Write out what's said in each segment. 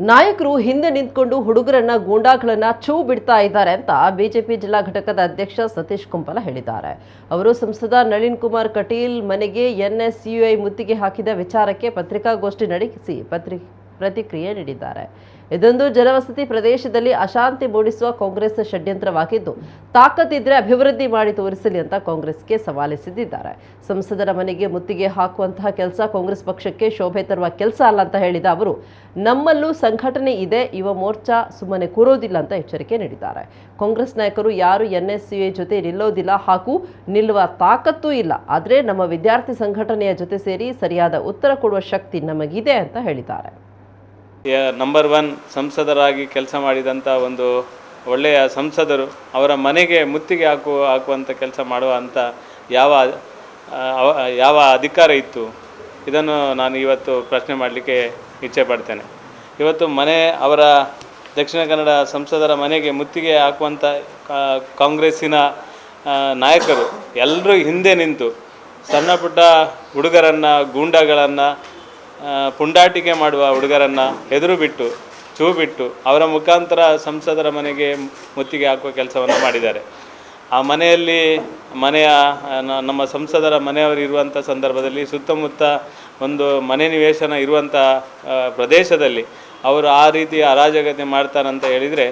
ನಾಯಕರು ಹಿಂದೆ ನಿಂತ್ಕೊಂಡು ಹುಡುಗರನ್ನ, ಗೂಂಡಾಗಳನ್ನ ಚೂ ಬಿಡ್ತಾ ಇದ್ದಾರೆ ಅಂತ ಬಿಜೆಪಿ ಜಿಲ್ಲಾ ಘಟಕದ ಅಧ್ಯಕ್ಷ ಸತೀಶ್ ಕುಂಪಲ ಹೇಳಿದ್ದಾರೆ. ಅವರು ಸಂಸದ ನಳಿನ್ ಕುಮಾರ್ ಕಟೀಲ್ ಮನೆಗೆ ಎನ್ಎಸ್ಯುಐ ಮುತ್ತಿಗೆ ಹಾಕಿದ ವಿಚಾರಕ್ಕೆ ಪತ್ರಿಕಾಗೋಷ್ಠಿ ನಡೆಸಿ, ಪತ್ರಿ ಪ್ರತಿಕ್ರಿಯೆ ನೀಡಿದ್ದಾರೆ. ಇದೊಂದು ಜನವಸತಿ ಪ್ರದೇಶದಲ್ಲಿ ಅಶಾಂತಿ ಮೂಡಿಸುವ ಕಾಂಗ್ರೆಸ್ ಷಡ್ಯಂತ್ರವಾಗಿದ್ದು, ತಾಕತ್ತಿದ್ರೆ ಅಭಿವೃದ್ಧಿ ಮಾಡಿ ತೋರಿಸಲಿ ಅಂತ ಕಾಂಗ್ರೆಸ್ಗೆ ಸವಾಲೆಸೆದಿದ್ದಾರೆ. ಸಂಸದರ ಮನೆಗೆ ಮುತ್ತಿಗೆ ಹಾಕುವಂತಹ ಕೆಲಸ ಕಾಂಗ್ರೆಸ್ ಪಕ್ಷಕ್ಕೆ ಶೋಭೆ ತರುವ ಕೆಲಸ ಅಲ್ಲ ಅಂತ ಹೇಳಿದ ಅವರು, ನಮ್ಮಲ್ಲೂ ಸಂಘಟನೆ ಇದೆ, ಯುವ ಮೋರ್ಚಾ ಸುಮ್ಮನೆ ಕೂರೋದಿಲ್ಲ ಅಂತ ಎಚ್ಚರಿಕೆ ನೀಡಿದ್ದಾರೆ. ಕಾಂಗ್ರೆಸ್ ನಾಯಕರು ಯಾರು ಎನ್ಎಸ್ಸಿಎ ಜೊತೆ ನಿಲ್ಲೋದಿಲ್ಲ ಹಾಗೂ ನಿಲ್ಲುವ ತಾಕತ್ತೂ ಇಲ್ಲ. ಆದರೆ ನಮ್ಮ ವಿದ್ಯಾರ್ಥಿ ಸಂಘಟನೆಯ ಜೊತೆ ಸೇರಿ ಸರಿಯಾದ ಉತ್ತರ ಕೊಡುವ ಶಕ್ತಿ ನಮಗಿದೆ ಅಂತ ಹೇಳಿದ್ದಾರೆ. ನಂಬರ್ ಒನ್ ಸಂಸದರಾಗಿ ಕೆಲಸ ಮಾಡಿದಂಥ ಒಂದು ಒಳ್ಳೆಯ ಸಂಸದರು ಅವರ ಮನೆಗೆ ಮುತ್ತಿಗೆ ಹಾಕು ಹಾಕುವಂಥ ಕೆಲಸ ಮಾಡುವಂಥ ಯಾವ ಯಾವ ಅಧಿಕಾರ ಇತ್ತು? ಇದನ್ನು ನಾನು ಇವತ್ತು ಪ್ರಶ್ನೆ ಮಾಡಲಿಕ್ಕೆ ಇಚ್ಛೆ ಪಡ್ತೇನೆ. ಇವತ್ತು ಮನೆ, ಅವರ ದಕ್ಷಿಣ ಕನ್ನಡ ಸಂಸದರ ಮನೆಗೆ ಮುತ್ತಿಗೆ ಹಾಕುವಂಥ ಕಾಂಗ್ರೆಸ್ಸಿನ ನಾಯಕರು ಎಲ್ಲರೂ ಹಿಂದೆ ನಿಂತು ಸಣ್ಣ ಪುಟ್ಟ ಹುಡುಗರನ್ನು, ಗೂಂಡಾಗಳನ್ನು ಪುಂಡಾಟಿಕೆ ಮಾಡುವ ಹುಡುಗರನ್ನು ಎದುರು ಬಿಟ್ಟು, ಚೂ ಬಿಟ್ಟು ಅವರ ಮುಖಾಂತರ ಸಂಸದರ ಮನೆಗೆ ಮುತ್ತಿಗೆ ಹಾಕುವ ಕೆಲಸವನ್ನು ಮಾಡಿದ್ದಾರೆ. ಆ ಮನೆಯಲ್ಲಿ ಮನೆಯ ನಮ್ಮ ಸಂಸದರ ಮನೆಯವರು ಇರುವಂಥ ಸಂದರ್ಭದಲ್ಲಿ ಸುತ್ತಮುತ್ತ ಒಂದು ಮನೆ ನಿವೇಶನ ಇರುವಂಥ ಪ್ರದೇಶದಲ್ಲಿ ಅವರು ಆ ರೀತಿ ಅರಾಜಕತೆ ಮಾಡ್ತಾರಂತ ಹೇಳಿದರೆ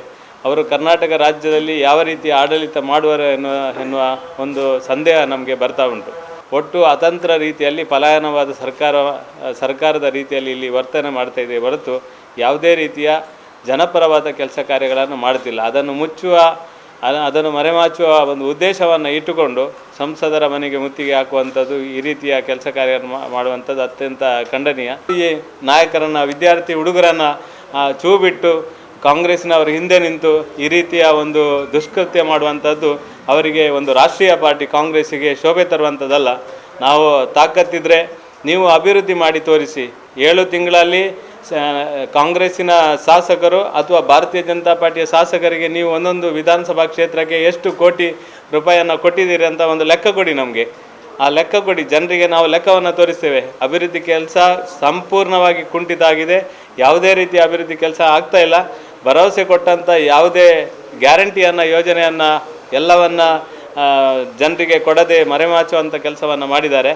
ಅವರು ಕರ್ನಾಟಕ ರಾಜ್ಯದಲ್ಲಿ ಯಾವ ರೀತಿ ಆಡಳಿತ ಮಾಡುವರು ಎನ್ನುವ ಎನ್ನುವ ಒಂದು ಸಂದೇಹ ನಮಗೆ ಬರ್ತಾ ಉಂಟು. ಒಟ್ಟು ಅತಂತ್ರ ರೀತಿಯಲ್ಲಿ ಪಲಾಯನವಾದ ಸರ್ಕಾರ ಸರ್ಕಾರದ ರೀತಿಯಲ್ಲಿ ಇಲ್ಲಿ ವರ್ತನೆ ಮಾಡ್ತಾ ಇದೆ ಹೊರತು ಯಾವುದೇ ರೀತಿಯ ಜನಪರವಾದ ಕೆಲಸ ಕಾರ್ಯಗಳನ್ನು ಮಾಡ್ತಿಲ್ಲ ಅದನ್ನು ಮುಚ್ಚುವ ಅದನ್ನು ಮರೆಮಾಚುವ ಒಂದು ಉದ್ದೇಶವನ್ನು ಇಟ್ಟುಕೊಂಡು ಸಂಸದರ ಮನೆಗೆ ಮುತ್ತಿಗೆ ಹಾಕುವಂಥದ್ದು ಈ ರೀತಿಯ ಕೆಲಸ ಕಾರ್ಯ ಮಾಡುವಂಥದ್ದು ಅತ್ಯಂತ ಖಂಡನೀಯ. ಈ ನಾಯಕರನ್ನು ವಿದ್ಯಾರ್ಥಿ ಹುಡುಗರನ್ನು ಆ, ಚೂ ಬಿಟ್ಟು ಕಾಂಗ್ರೆಸ್ನವರು ಹಿಂದೆ ನಿಂತು ಈ ರೀತಿಯ ಒಂದು ದುಷ್ಕೃತ್ಯ ಮಾಡುವಂಥದ್ದು ಅವರಿಗೆ ಒಂದು ರಾಷ್ಟ್ರೀಯ ಪಾರ್ಟಿ ಕಾಂಗ್ರೆಸ್ಸಿಗೆ ಶೋಭೆ ತರುವಂಥದ್ದಲ್ಲ. ನಾವು ತಾಕತ್ತಿದ್ರೆ ನೀವು ಅಭಿವೃದ್ಧಿ ಮಾಡಿ ತೋರಿಸಿ. ಏಳು ತಿಂಗಳಲ್ಲಿ ಕಾಂಗ್ರೆಸ್ಸಿನ ಶಾಸಕರು ಅಥವಾ ಭಾರತೀಯ ಜನತಾ ಪಾರ್ಟಿಯ ಶಾಸಕರಿಗೆ ನೀವು ಒಂದೊಂದು ವಿಧಾನಸಭಾ ಕ್ಷೇತ್ರಕ್ಕೆ ಎಷ್ಟು ಕೋಟಿ ರೂಪಾಯಿಯನ್ನು ಕೊಟ್ಟಿದ್ದೀರಿ ಅಂತ ಒಂದು ಲೆಕ್ಕ ಕೊಡಿ ನಮಗೆ. ಆ ಲೆಕ್ಕ ಕೊಡಿ. ಜನರಿಗೆ ನಾವು ಲೆಕ್ಕವನ್ನು ತೋರಿಸ್ತೇವೆ. ಅಭಿವೃದ್ಧಿ ಕೆಲಸ ಸಂಪೂರ್ಣವಾಗಿ ಕುಂಠಿತ ಆಗಿದೆ ಯಾವುದೇ ರೀತಿಯ ಅಭಿವೃದ್ಧಿ ಕೆಲಸ ಆಗ್ತಾ ಇಲ್ಲ. ಭರವಸೆ ಕೊಟ್ಟಂಥ ಯಾವುದೇ ಗ್ಯಾರಂಟಿಯನ್ನು ಯೋಜನೆಯನ್ನು ಎಲ್ಲವನ್ನು ಜನರಿಗೆ ಕೊಡದೆ ಮರೆಮಾಚುವಂಥ ಕೆಲಸವನ್ನು ಮಾಡಿದ್ದಾರೆ.